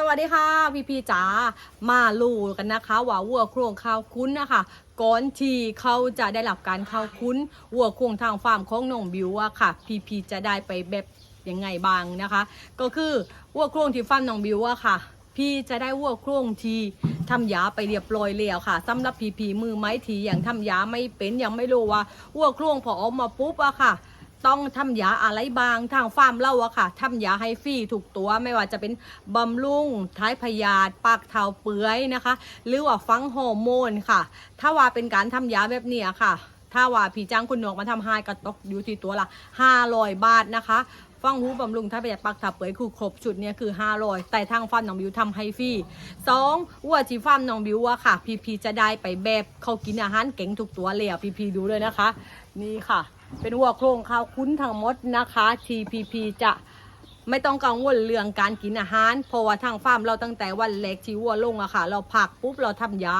สวัสดีค่ะพี่พีจ๋ามาลูกันนะคะว่าวัวโครงข้าวคุ้นนะคะก่อนที่เขาจะได้รับการเข้าคุ้นวัวโครงทางฟาร์มของน้องบิวอะค่ะ พี่พีจะได้ไปแบบยังไงบ้างนะคะ ก็คือวัวโครงที่ฟาร์มน้องบิวอะค่ะ พี่จะได้วัวโครงที่ทำยาไปเรียบร้อยแล้วค่ะสำหรับพีพีมือไม้ทีอย่างทำยาไม่เป็นยังไม่รู้ว่าวัวโครงพอออกมาปุ๊บอะค่ะ ต้องทำยาอะไรบางทางฟาร์มเราอะค่ะทำยาให้ฟรีถูกตัวไม่ว่าจะเป็นบำรุงท้ายพยาธิปากเท้าเปื่อยนะคะ หรือว่าฟังฮอร์โมนค่ะ ถ้าว่าเป็นการทำยาแบบนี้ค่ะ ถ้าว่าพี่จ้างคุณหนวกมาทำให้ก็ตกอยู่ที่ตัวละ500บาทนะคะฟังหูบำรุงท้ายพยาธิปากเท้าเปื่อยคือครบชุดเนี่ยคือ 500 แต่ทางฟาร์มน้องบิวทำให้ฟรีสองวัวที่ฟาร์มน้องบิวอะค่ะ พีพีจะได้ไปแบบเขากินอาหารเก่งทุกตัวเลยอะพีพีดูเลยนะคะ นี่ค่ะ เป็นวัวโครงข้าวคุ้นทั้งหมดนะคะ TPP จะไม่ต้องกังวลเรื่องการกินอาหาร เพราะว่าทางฟาร์มเราตั้งแต่วันแรกที่วัวลงอะค่ะ เราผักปุ๊บเราทำยา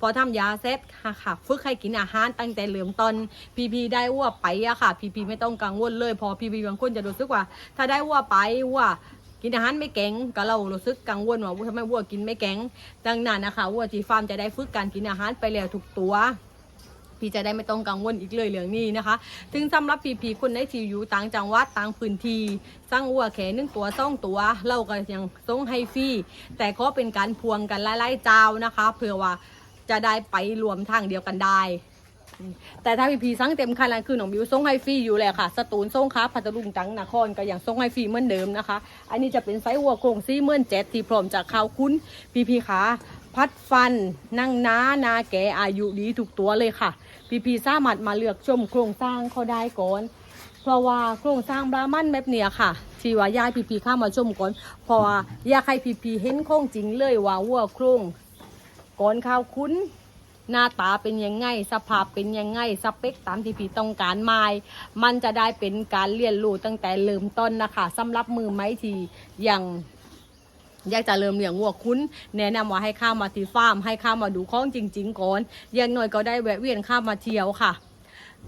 พอทำยาเสร็จค่ะค่ะฝึกให้กินอาหารตั้งแต่เริ่มต้นพีพีได้วัวไปอะค่ะ พีพีไม่ต้องกังวลเลย พอพีพีบางคนจะรู้สึกว่า ถ้าได้วัวไปวัวกินอาหารไม่เก่งก็เรารู้สึกกังวลว่าทำไมวัวกินไม่เก่งดังนั้นนะคะวัวที่ฟาร์มจะได้ฝึกการกินอาหารไปแล้วทุกตัว พี่จะได้ไม่ต้องกังวลอีกเลยเรื่องนี้นะคะถึงสำหรับพี่พีคนในที่อยู่ต่างจังหวัดต่างพื้นที่สร้างวัวแขนหนึ่งตัวสองตัว เราก็ยังส่งให้ฟรีแต่ก็เป็นการพวงกันไล่ๆเจ้านะคะเพื่อว่าจะได้ไปรวมทางเดียวกันได้แต่ถ้าพี่พีสั่งเต็มคันแล้วคือหนองบิวส่งให้ฟรีอยู่แหละค่ะ สตูลส่งค้าพัทลุงจังนครก็ยังส่งให้ฟรีเหมือนเดิมนะคะ อันนี้จะเป็นไซส์วัวโครงซี่เมื่อนเจ็ดที่พร้อมจากข้าวคุ้นพี่พีขา พัดฟัน นั่งน้านาแก่อายุดีทุกตัวเลยค่ะ พี่พีสามารถมาเลือกชมโครงสร้างเขาได้ก่อน เพราะว่าโครงสร้างบรามันแบบเนี้ยค่ะ ที่ว่าย่ายพีพีเข้ามาชมก่อน เพราะว่าอยากให้พีพีเห็นโครงจริงเลยว่าวัวโครงก่อนข้าวคุ้นหน้าตาเป็นยังไง สภาพเป็นยังไง สเปคตามที่พี่ต้องการไหมมันจะได้เป็นการเรียนรู้ตั้งแต่เริ่มต้นนะคะสำหรับมือไม้ที่ยัง อยากจะเริ่มเลี้ยงวัวคุ้น แนะนำว่าให้ข้ามมาที่ฟาร์ม ให้ข้ามมาดูข้องจริง ๆ ก่อนอย่างน้อยก็ได้แวะเวียนข้ามมาเที่ยวค่ะ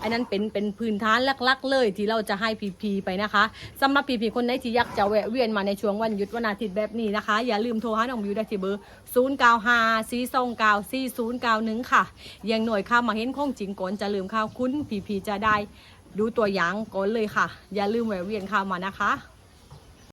อันนั้นเป็นเป็นพื้นฐานลักๆ เลยที่เราจะให้พีพีไปนะคะสำหรับพีพีคนไหนที่อยากจะแวะเวียนมาในช่วงวันหยุดวันอาทิตย์แบบนี้นะคะ อย่าลืมโทรหาน้องบิวได้ที่เบอร์ 0 9 5 4 2 9 4 0 9 1 ค่ะยังหน่วยข้ามาเห็นของจริงก่อนจะลืมข้าวคุ้นพีพีจะได้ดูตัวอย่างก่อนเลยค่ะ อย่าลืมแวะเวียนข้ามานะคะ